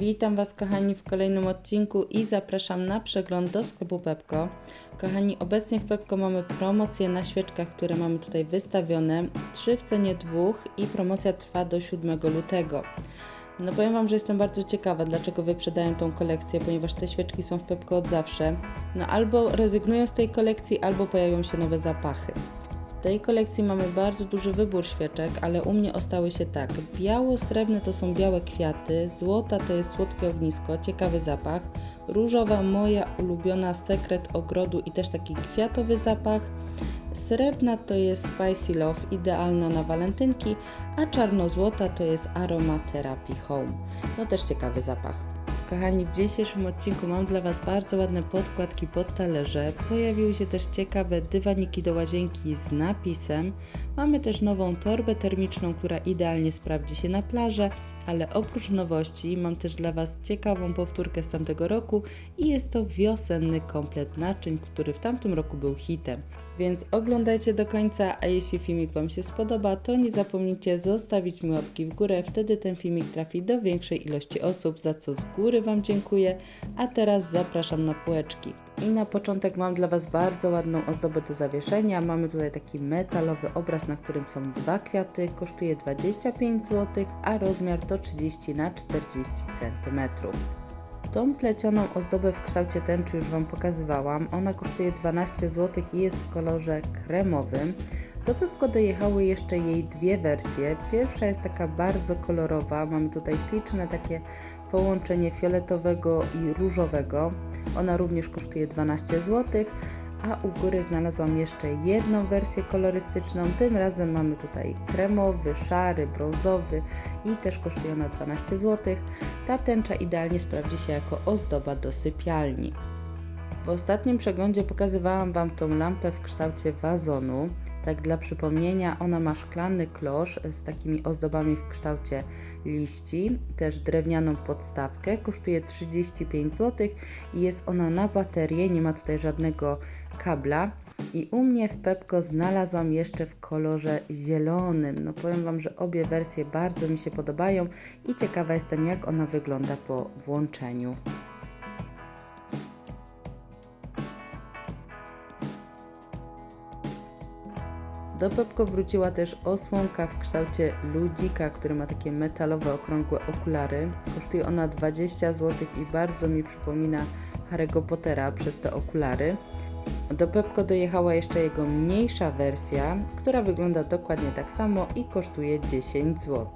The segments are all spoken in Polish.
Witam Was kochani w kolejnym odcinku i zapraszam na przegląd do sklepu Pepko. Kochani, obecnie w Pepko mamy promocje na świeczkach, które mamy tutaj wystawione. Trzy w cenie dwóch i promocja trwa do 7 lutego. No powiem Wam, że jestem bardzo ciekawa, dlaczego wyprzedają tą kolekcję, ponieważ te świeczki są w Pepko od zawsze. No albo rezygnują z tej kolekcji, albo pojawią się nowe zapachy. W tej kolekcji mamy bardzo duży wybór świeczek, ale u mnie ostały się tak. Biało-srebrne to są białe kwiaty, złota to jest słodkie ognisko, ciekawy zapach, różowa moja ulubiona sekret ogrodu i też taki kwiatowy zapach, srebrna to jest spicy love, idealna na walentynki, a czarno-złota to jest aromatherapy home. No też ciekawy zapach. Kochani, w dzisiejszym odcinku mam dla Was bardzo ładne podkładki pod talerze. Pojawiły się też ciekawe dywaniki do łazienki z napisem. Mamy też nową torbę termiczną, która idealnie sprawdzi się na plażę. Ale oprócz nowości mam też dla Was ciekawą powtórkę z tamtego roku i jest to wiosenny komplet naczyń, który w tamtym roku był hitem. Więc oglądajcie do końca, a jeśli filmik Wam się spodoba, to nie zapomnijcie zostawić mi łapki w górę, wtedy ten filmik trafi do większej ilości osób, za co z góry Wam dziękuję. A teraz zapraszam na półeczki. I na początek mam dla Was bardzo ładną ozdobę do zawieszenia. Mamy tutaj taki metalowy obraz, na którym są dwa kwiaty. Kosztuje 25 zł, a rozmiar to 30 na 40 cm. Tą plecioną ozdobę w kształcie tęczy już Wam pokazywałam. Ona kosztuje 12 zł i jest w kolorze kremowym. Do Pepko dojechały jeszcze jej dwie wersje. Pierwsza jest taka bardzo kolorowa. Mamy tutaj śliczne takie połączenie fioletowego i różowego. Ona również kosztuje 12 zł. A u góry znalazłam jeszcze jedną wersję kolorystyczną. Tym razem mamy tutaj kremowy, szary, brązowy i też kosztuje ona 12 zł. Ta tęcza idealnie sprawdzi się jako ozdoba do sypialni. W ostatnim przeglądzie pokazywałam Wam tą lampę w kształcie wazonu. Tak dla przypomnienia, ona ma szklany klosz z takimi ozdobami w kształcie liści, też drewnianą podstawkę, kosztuje 35 zł i jest ona na baterię, nie ma tutaj żadnego kabla. I u mnie w Pepko znalazłam jeszcze w kolorze zielonym. No powiem Wam, że obie wersje bardzo mi się podobają i ciekawa jestem jak ona wygląda po włączeniu. Do Pepko wróciła też osłonka w kształcie ludzika, który ma takie metalowe, okrągłe okulary. Kosztuje ona 20 zł i bardzo mi przypomina Harry'ego Pottera przez te okulary. Do Pepko dojechała jeszcze jego mniejsza wersja, która wygląda dokładnie tak samo i kosztuje 10 zł.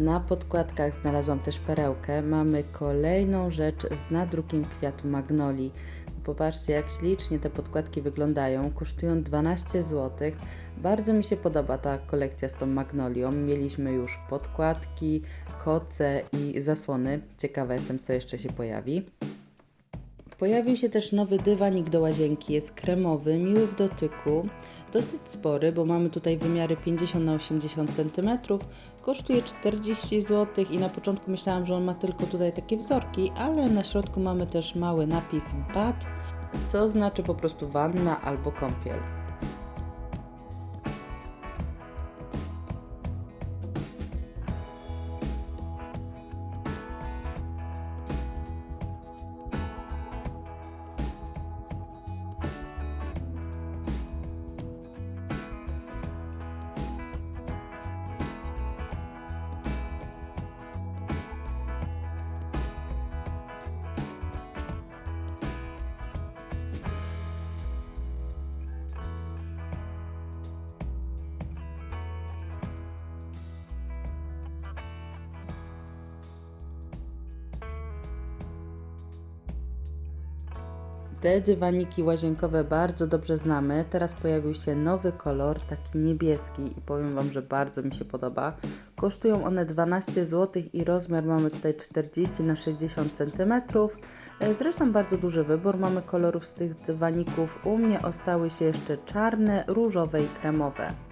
Na podkładkach znalazłam też perełkę. Mamy kolejną rzecz z nadrukiem kwiatu magnolii. Popatrzcie, jak ślicznie te podkładki wyglądają. Kosztują 12 zł. Bardzo mi się podoba ta kolekcja z tą magnolią. Mieliśmy już podkładki, koce i zasłony. Ciekawa jestem, co jeszcze się pojawi. Pojawił się też nowy dywanik do łazienki. Jest kremowy, miły w dotyku, dosyć spory, bo mamy tutaj wymiary 50 na 80 cm. Kosztuje 40 zł i na początku myślałam, że on ma tylko tutaj takie wzorki, ale na środku mamy też mały napis BAT, co znaczy po prostu wanna albo kąpiel. Te dywaniki łazienkowe bardzo dobrze znamy. Teraz pojawił się nowy kolor, taki niebieski i powiem Wam, że bardzo mi się podoba. Kosztują one 12 zł i rozmiar mamy tutaj 40 na 60 cm. Zresztą bardzo duży wybór mamy kolorów z tych dywaników. U mnie ostały się jeszcze czarne, różowe i kremowe.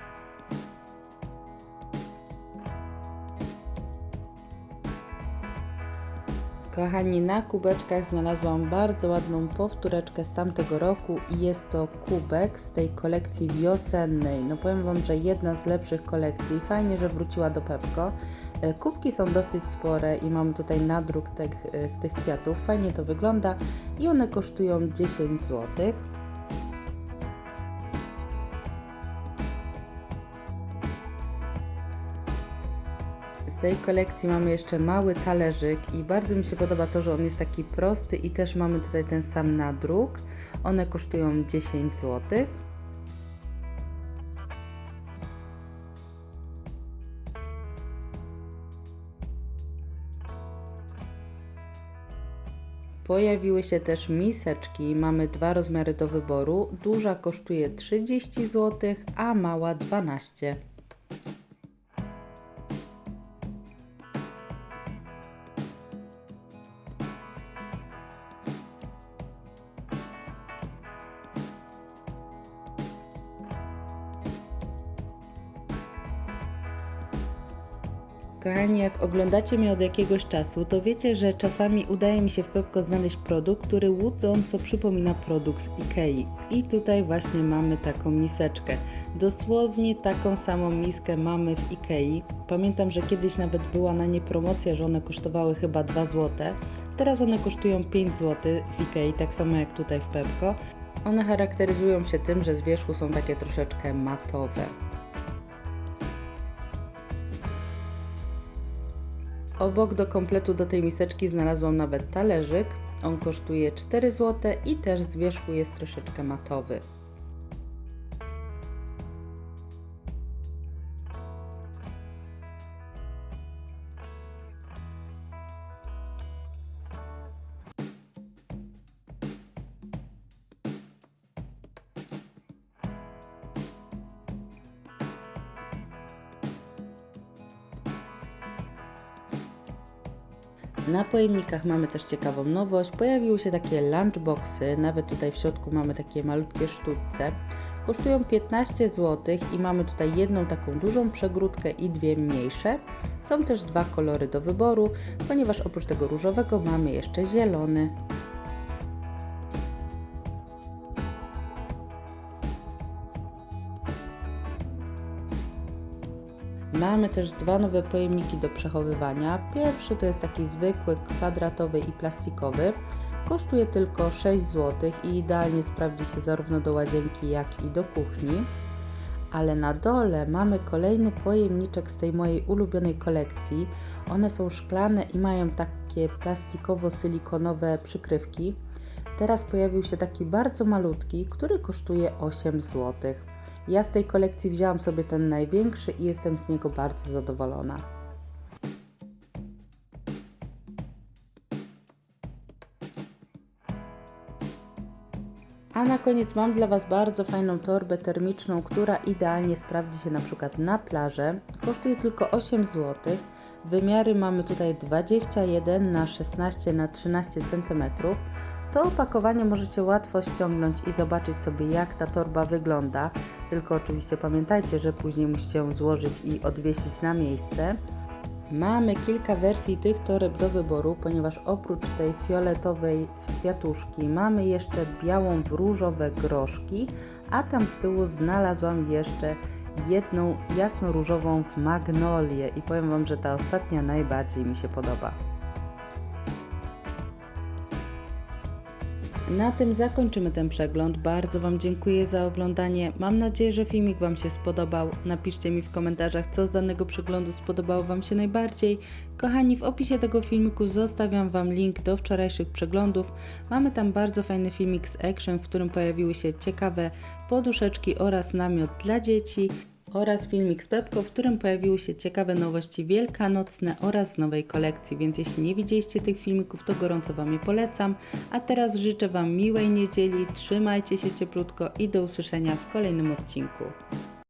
Kochani, na kubeczkach znalazłam bardzo ładną powtóreczkę z tamtego roku i jest to kubek z tej kolekcji wiosennej. No powiem Wam, że jedna z lepszych kolekcji. Fajnie, że wróciła do Pepko. E, Kubki są dosyć spore i mamy tutaj nadruk tych, e, tych kwiatów. Fajnie to wygląda i one kosztują 10 zł. Z tej kolekcji mamy jeszcze mały talerzyk i bardzo mi się podoba to, że on jest taki prosty i też mamy tutaj ten sam nadruk. One kosztują 10 zł. Pojawiły się też miseczki, mamy dwa rozmiary do wyboru. Duża kosztuje 30 zł, a mała 12 zł. Kochani, jak oglądacie mnie od jakiegoś czasu, to wiecie, że czasami udaje mi się w Pepko znaleźć produkt, który łudząco przypomina produkt z Ikei. I tutaj właśnie mamy taką miseczkę. Dosłownie taką samą miskę mamy w Ikei. Pamiętam, że kiedyś nawet była na nie promocja, że one kosztowały chyba 2 zł. Teraz one kosztują 5 zł w Ikei, tak samo jak tutaj w Pepko. One charakteryzują się tym, że z wierzchu są takie troszeczkę matowe. Obok do kompletu do tej miseczki znalazłam nawet talerzyk. On kosztuje 4 zł i też z wierzchu jest troszeczkę matowy. Na pojemnikach mamy też ciekawą nowość. Pojawiły się takie lunchboxy, nawet tutaj w środku mamy takie malutkie sztuczce. Kosztują 15 zł i mamy tutaj jedną taką dużą przegródkę i dwie mniejsze. Są też dwa kolory do wyboru, ponieważ oprócz tego różowego mamy jeszcze zielony. Mamy też dwa nowe pojemniki do przechowywania. Pierwszy to jest taki zwykły, kwadratowy i plastikowy. Kosztuje tylko 6 zł i idealnie sprawdzi się zarówno do łazienki, jak i do kuchni. Ale na dole mamy kolejny pojemniczek z tej mojej ulubionej kolekcji. One są szklane i mają takie plastikowo-silikonowe przykrywki. Teraz pojawił się taki bardzo malutki, który kosztuje 8 zł. Ja z tej kolekcji wzięłam sobie ten największy i jestem z niego bardzo zadowolona. A na koniec mam dla Was bardzo fajną torbę termiczną, która idealnie sprawdzi się na przykład na plażę. Kosztuje tylko 8 zł. Wymiary mamy tutaj 21 na 16 na 13 cm. To opakowanie możecie łatwo ściągnąć i zobaczyć sobie jak ta torba wygląda. Tylko oczywiście pamiętajcie, że później musicie ją złożyć i odwiesić na miejsce. Mamy kilka wersji tych toreb do wyboru, ponieważ oprócz tej fioletowej kwiatuszki mamy jeszcze białą w różowe groszki, a tam z tyłu znalazłam jeszcze jedną jasno-różową w magnolię i powiem Wam, że ta ostatnia najbardziej mi się podoba. Na tym zakończymy ten przegląd. Bardzo Wam dziękuję za oglądanie. Mam nadzieję, że filmik Wam się spodobał. Napiszcie mi w komentarzach, co z danego przeglądu spodobało Wam się najbardziej. Kochani, w opisie tego filmiku zostawiam Wam link do wczorajszych przeglądów. Mamy tam bardzo fajny filmik z Action, w którym pojawiły się ciekawe poduszeczki oraz namiot dla dzieci oraz filmik z Pepko, w którym pojawiły się ciekawe nowości wielkanocne oraz nowej kolekcji, więc jeśli nie widzieliście tych filmików, to gorąco Wam je polecam. A teraz życzę Wam miłej niedzieli, trzymajcie się cieplutko i do usłyszenia w kolejnym odcinku.